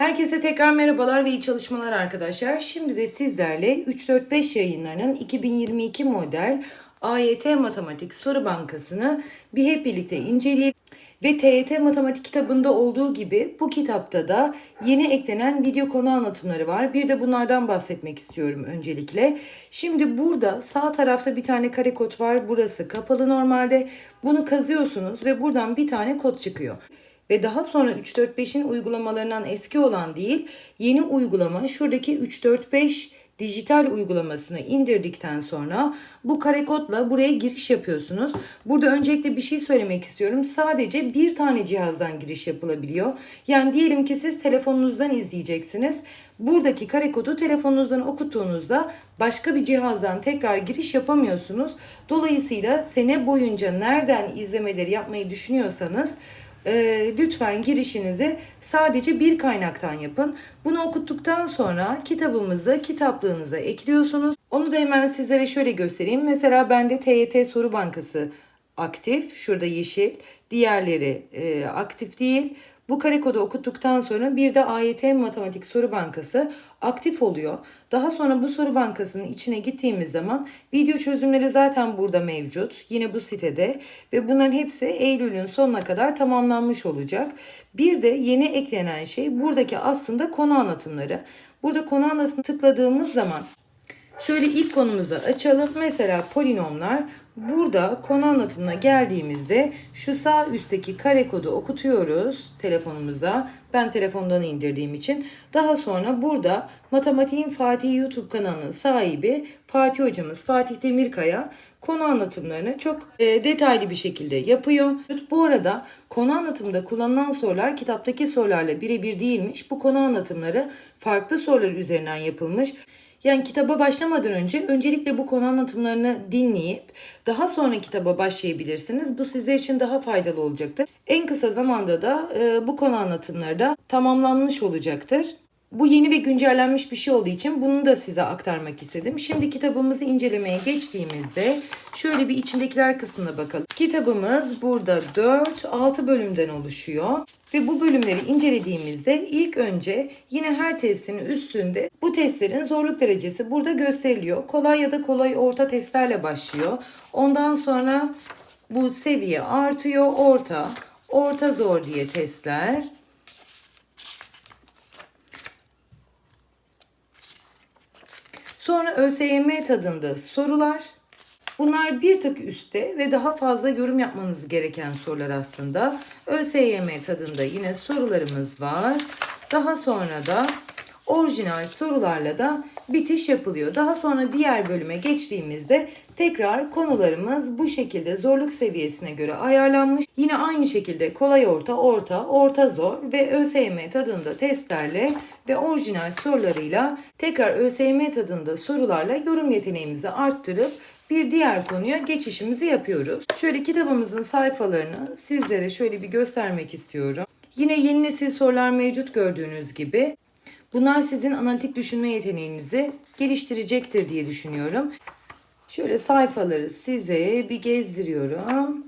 Herkese tekrar merhabalar ve iyi çalışmalar arkadaşlar. Şimdi de sizlerle 3-4-5 yayınlarının 2022 model AYT Matematik Soru Bankası'nı bir hep birlikte inceleyelim. Ve TYT Matematik kitabında olduğu gibi bu kitapta da yeni eklenen video konu anlatımları var. Bir de bunlardan bahsetmek istiyorum öncelikle. Şimdi burada sağ tarafta bir tane kare kod var. Burası kapalı normalde. Bunu kazıyorsunuz ve buradan bir tane kod çıkıyor ve daha sonra 345'in uygulamalarından eski olan değil, yeni uygulama şuradaki 345 dijital uygulamasını indirdikten sonra bu kare kodla buraya giriş yapıyorsunuz. Burada öncelikle bir şey söylemek istiyorum. Sadece bir tane cihazdan giriş yapılabiliyor. Yani diyelim ki siz telefonunuzdan izleyeceksiniz. Buradaki kare kodu telefonunuzdan okuttuğunuzda başka bir cihazdan tekrar giriş yapamıyorsunuz. Dolayısıyla sene boyunca nereden izlemeleri yapmayı düşünüyorsanız e, lütfen girişinizi sadece bir kaynaktan yapın. Bunu okuttuktan sonra kitabımızı kitaplığınıza ekliyorsunuz. Onu da hemen sizlere şöyle göstereyim. Mesela bende TYT Soru Bankası aktif. Şurada yeşil. Diğerleri e, aktif değil. Bu kare kodu okuttuktan sonra bir de AYT Matematik Soru Bankası aktif oluyor. Daha sonra bu soru bankasının içine gittiğimiz zaman video çözümleri zaten burada mevcut. Yine bu sitede ve bunların hepsi Eylül'ün sonuna kadar tamamlanmış olacak. Bir de yeni eklenen şey buradaki aslında konu anlatımları. Burada konu anlatımı tıkladığımız zaman Şöyle ilk konumuzu açalım. Mesela polinomlar. Burada konu anlatımına geldiğimizde şu sağ üstteki kare kodu okutuyoruz telefonumuza. Ben telefondan indirdiğim için. Daha sonra burada Matematiğin Fatih YouTube kanalının sahibi Fatih hocamız Fatih Demirkaya konu anlatımlarını çok e, detaylı bir şekilde yapıyor. Bu arada konu anlatımında kullanılan sorular kitaptaki sorularla birebir değilmiş. Bu konu anlatımları farklı sorular üzerinden yapılmış. Yani kitaba başlamadan önce öncelikle bu konu anlatımlarını dinleyip daha sonra kitaba başlayabilirsiniz. Bu sizler için daha faydalı olacaktır. En kısa zamanda da e, bu konu anlatımları da tamamlanmış olacaktır. Bu yeni ve güncellenmiş bir şey olduğu için bunu da size aktarmak istedim. Şimdi kitabımızı incelemeye geçtiğimizde şöyle bir içindekiler kısmına bakalım. Kitabımız burada 4-6 bölümden oluşuyor. Ve bu bölümleri incelediğimizde ilk önce yine her testin üstünde bu testlerin zorluk derecesi burada gösteriliyor. Kolay ya da kolay orta testlerle başlıyor. Ondan sonra bu seviye artıyor. Orta, orta zor diye testler. Sonra ÖSYM tadında sorular. Bunlar bir tık üstte ve daha fazla yorum yapmanız gereken sorular aslında. ÖSYM tadında yine sorularımız var. Daha sonra da orijinal sorularla da bitiş yapılıyor. Daha sonra diğer bölüme geçtiğimizde tekrar konularımız bu şekilde zorluk seviyesine göre ayarlanmış. Yine aynı şekilde kolay orta, orta, orta zor ve ÖSYM tadında testlerle ve orijinal sorularıyla tekrar ÖSYM tadında sorularla yorum yeteneğimizi arttırıp bir diğer konuya geçişimizi yapıyoruz. Şöyle kitabımızın sayfalarını sizlere şöyle bir göstermek istiyorum. Yine yeni nesil sorular mevcut gördüğünüz gibi. Bunlar sizin analitik düşünme yeteneğinizi geliştirecektir diye düşünüyorum. Şöyle sayfaları size bir gezdiriyorum.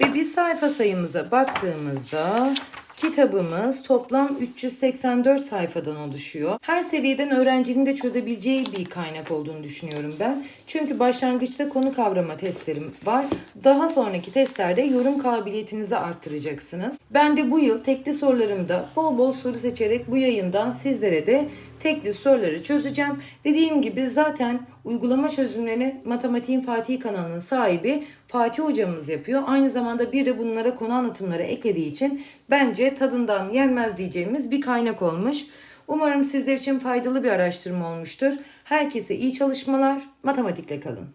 Ve bir sayfa sayımıza baktığımızda Kitabımız toplam 384 sayfadan oluşuyor. Her seviyeden öğrencinin de çözebileceği bir kaynak olduğunu düşünüyorum ben. Çünkü başlangıçta konu kavrama testlerim var. Daha sonraki testlerde yorum kabiliyetinizi arttıracaksınız. Ben de bu yıl tekli sorularımda bol bol soru seçerek bu yayından sizlere de tekli soruları çözeceğim. Dediğim gibi zaten uygulama çözümlerini Matematiğin Fatih kanalının sahibi Fatih hocamız yapıyor. Aynı zamanda bir de bunlara konu anlatımları eklediği için bence tadından yenmez diyeceğimiz bir kaynak olmuş. Umarım sizler için faydalı bir araştırma olmuştur. Herkese iyi çalışmalar, matematikle kalın.